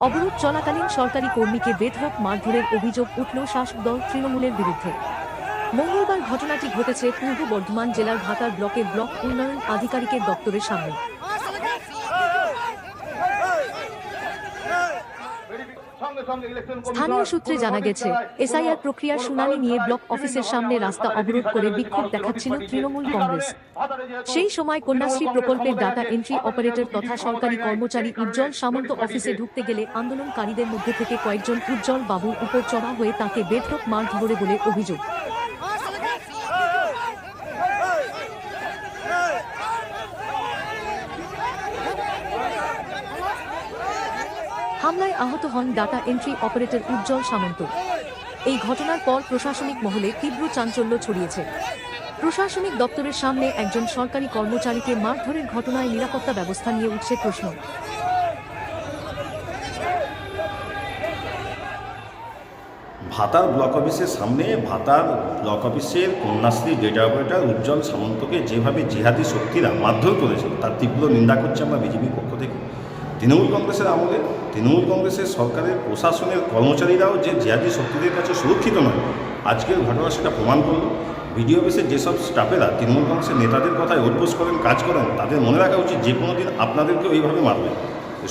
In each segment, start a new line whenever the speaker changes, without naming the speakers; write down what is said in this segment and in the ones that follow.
অবরোধ চলাকালীন সরকারি কর্মীকে বেধরক মারধরের অভিযোগ উঠল শাসক দল তৃণমূলের বিরুদ্ধে। মঙ্গলবার ঘটনাটি ঘটেছে পূর্ব বর্ধমান জেলার ভাতার ব্লকের ব্লক উন্নয়ন আধিকারিকের দপ্তরের সামনে। স্থানীয় সূত্রে জানা গেছে এসআইআর প্রক্রিয়ার শুনানি নিয়ে ব্লক অফিসের সামনে রাস্তা অবরোধ করে বিক্ষোভ দেখাচ্ছিল তৃণমূল কংগ্রেস। সেই সময় কন্যাশ্রী প্রকল্পের ডাটা এন্ট্রি অপারেটর তথা সরকারি কর্মচারী উজ্জ্বল সামন্ত অফিসে ঢুকতে গেলে আন্দোলনকারীদের মধ্যে থেকে কয়েকজন উজ্জ্বল বাবুর উপর চড়া হয়ে তাকে বেধরক মার ধরে বলে অভিযোগ। হামলায় আহত হন data entry operator Ujjwal Samanta. এই ঘটনার পর প্রশাসনিক মহলে তীব্র চাঞ্চল্য ছড়িয়েছে। প্রশাসনিক দপ্তরের সামনে একজন সরকারি কর্মচারীকে মারধরের ঘটনায় নিরাপত্তা ব্যবস্থা নিয়ে উঠছে প্রশ্ন।
ভাতার ব্লক অফিসের সামনে ভাতার ব্লক অফিসের কন্যাশ্রী ডেটা অপারেটর উজ্জ্বল সামন্তকে যেভাবে জিহাদি শক্তিরা মারধর করেছে, তার তীব্র নিন্দা করছে আমরা বিজেপির পক্ষ থেকে। তৃণমূল কংগ্রেসের আমলে তৃণমূল কংগ্রেসের সরকারের প্রশাসনের কর্মচারীরাও যে জিহাদি শক্তিদের কাছে সুরক্ষিত নয়, আজকের ঘটনা সেটা প্রমাণ করল। বিডিও অফিসের যেসব স্টাফেরা তৃণমূল কংগ্রেসের নেতাদের কথায় অভ্যোস করেন, কাজ করেন, তাদের মনে রাখা উচিত যে কোনো দিন আপনাদেরকেও এইভাবে মারবে।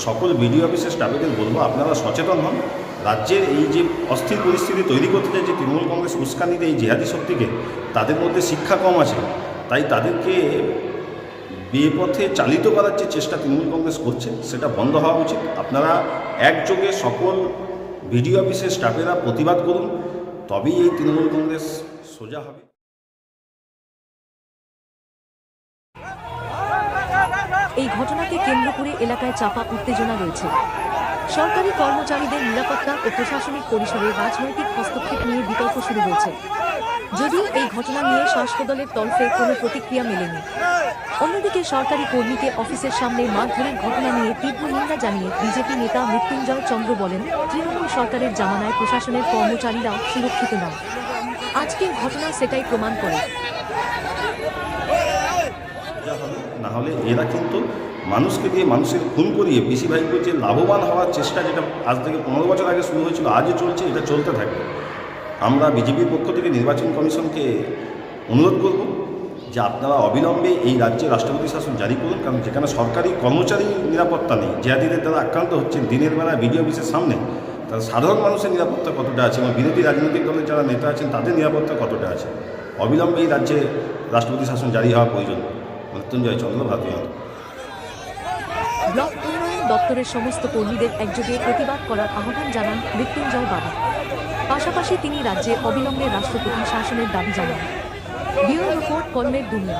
সকল বিডিও অফিসের স্টাফেদের বলব, আপনারা সচেতন হন। রাজ্যের এই যে অস্থির পরিস্থিতি তৈরি করতে চাই যে তৃণমূল কংগ্রেস উস্কানিতে এই জেহাদি শক্তিকে, তাদের মধ্যে শিক্ষা কম আছে। তাই তাদেরকে বেপথে চালিত করার যে চেষ্টা তৃণমূল কংগ্রেস করছে, সেটা বন্ধ হওয়া উচিত। আপনারা একযোগে সকল বিডিও অফিসের স্টাফেরা প্রতিবাদ করুন, তবেই এই তৃণমূল কংগ্রেস সোজা হবে।
এই ঘটনাকে কেন্দ্র করে এলাকায় চাপা উত্তেজনা রয়েছে। সরকারি কর্মচারীদের নিরাপত্তা ও প্রশাসনিক পরিসরে রাজনৈতিক হস্তক্ষেপ নিয়ে বিতর্ক শুরু হয়েছে। যদিও এই ঘটনা নিয়ে শাসকদলের তরফে কোনো প্রতিক্রিয়া মেলেনি। অন্যদিকে সরকারি কর্মীকে অফিসের সামনে মারধরের ঘটনা নিয়ে তীব্র নিন্দা জানিয়ে বিজেপি নেতা মৃত্যুঞ্জয় চন্দ্র বলেন, তৃণমূল সরকারের জামানায় প্রশাসনের কর্মচারীরাও সুরক্ষিত নয় আজকের ঘটনা সেটাই প্রমাণ করে।
না হলে এরা কিন্তু মানুষকে দিয়ে মানুষের খুন করিয়ে ভাইকে যে লাভবান হওয়ার চেষ্টা যেটা আজ থেকে পনেরো বছর আগে শুরু হয়েছিল আজও চলছে, এটা চলতে থাকবে। আমরা বিজেপির পক্ষ থেকে নির্বাচন কমিশনকে অনুরোধ করব যে আপনারা অবিলম্বে এই রাজ্যে রাষ্ট্রপতি শাসন জারি করুন, কারণ যেখানে সরকারি কর্মচারী নিরাপত্তা নেই জিয়াদিদের দ্বারা আক্রান্ত হচ্ছেন, দিনের বেলা বিডিও অফিসের সামনে, তার সাধারণ মানুষের নিরাপত্তা কতটা আছে এবং বিরোধী রাজনৈতিক দলের যারা নেতা আছেন, তাদের নিরাপত্তা কতটা আছে? অবিলম্বে এই রাজ্যে রাষ্ট্রপতি শাসন জারি হওয়া প্রয়োজন। মৃত্যুঞ্জয় চন্দ্র, ভারতীয়
ব্লক দপ্তরের সমস্ত কর্মীদের একযোগে প্রতিবাদ করার আহ্বান জানান মৃত্যুঞ্জয় বাবু। পাশাপাশি তিনি রাজ্যে অবিলম্বে রাষ্ট্রপতি শাসনের দাবি জানান। ব্যুরো রিপোর্ট কর্মের দুনিয়া।